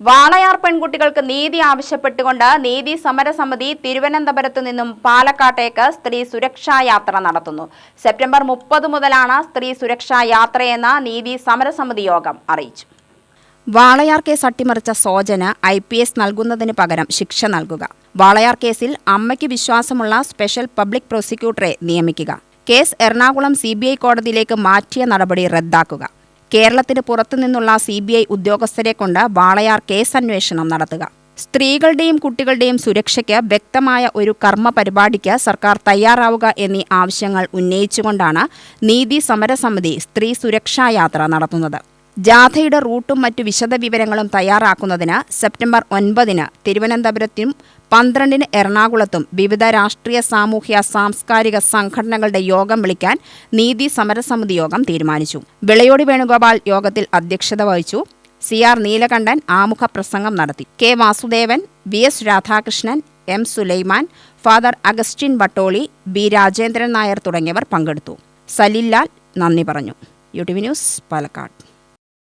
വാളയാർ പെൺകുട്ടികൾക്ക് നീതി ആവശ്യപ്പെട്ടുകൊണ്ട് നീതി സമരസമിതി തിരുവനന്തപുരത്തു നിന്നും പാലക്കാട്ടേക്ക് സ്ത്രീ സുരക്ഷാ യാത്ര നടത്തുന്നു. സെപ്റ്റംബർ മുപ്പത് മുതലാണ് സ്ത്രീ സുരക്ഷാ യാത്രയെന്ന് നീതി സമരസമിതി യോഗം അറിയിച്ചു. വാളയാർ കേസ് അട്ടിമറിച്ച സോജന ഐ പി എസ് നൽകുന്നതിന് പകരം ശിക്ഷ നൽകുക. വാളയാർ കേസിൽ അമ്മയ്ക്ക് വിശ്വാസമുള്ള സ്പെഷ്യൽ പബ്ലിക് പ്രോസിക്യൂട്ടറെ നിയമിക്കുക. കേസ് എറണാകുളം സി കോടതിയിലേക്ക് മാറ്റിയ നടപടി റദ്ദാക്കുക. കേരളത്തിന് പുറത്തുനിന്നുള്ള സി ബി ഐ ഉദ്യോഗസ്ഥരെ കൊണ്ട് വാളയാർ കേസ് അന്വേഷണം നടത്തുക. സ്ത്രീകളുടെയും കുട്ടികളുടെയും സുരക്ഷയ്ക്ക് വ്യക്തമായ ഒരു കർമ്മ പരിപാടിക്ക് സർക്കാർ തയ്യാറാവുക എന്നീ ആവശ്യങ്ങൾ ഉന്നയിച്ചുകൊണ്ടാണ് നീതി സമരസമിതി സ്ത്രീ സുരക്ഷാ യാത്ര നടത്തുന്നത്. ജാഥയുടെ റൂട്ടും മറ്റു വിശദവിവരങ്ങളും തയ്യാറാക്കുന്നതിന് സെപ്റ്റംബർ ഒൻപതിന് തിരുവനന്തപുരത്തും പന്ത്രണ്ടിന് എറണാകുളത്തും വിവിധ രാഷ്ട്രീയ സാമൂഹ്യ സാംസ്കാരിക സംഘടനകളുടെ യോഗം വിളിക്കാൻ നീതി സമരസമിതി യോഗം തീരുമാനിച്ചു. വിളയോടി വേണുഗോപാൽ യോഗത്തിൽ അധ്യക്ഷത വഹിച്ചു. സി ആർ നീലകണ്ഠൻ ആമുഖ പ്രസംഗം നടത്തി. K Vasudevan V S Radhakrishnan M Sulaiman father Augustine Vattoli B Rajendran Nair തുടങ്ങിയവർ പങ്കെടുത്തു. സലില്ലാൽ നന്ദി പറഞ്ഞു. U T V news Palakkad.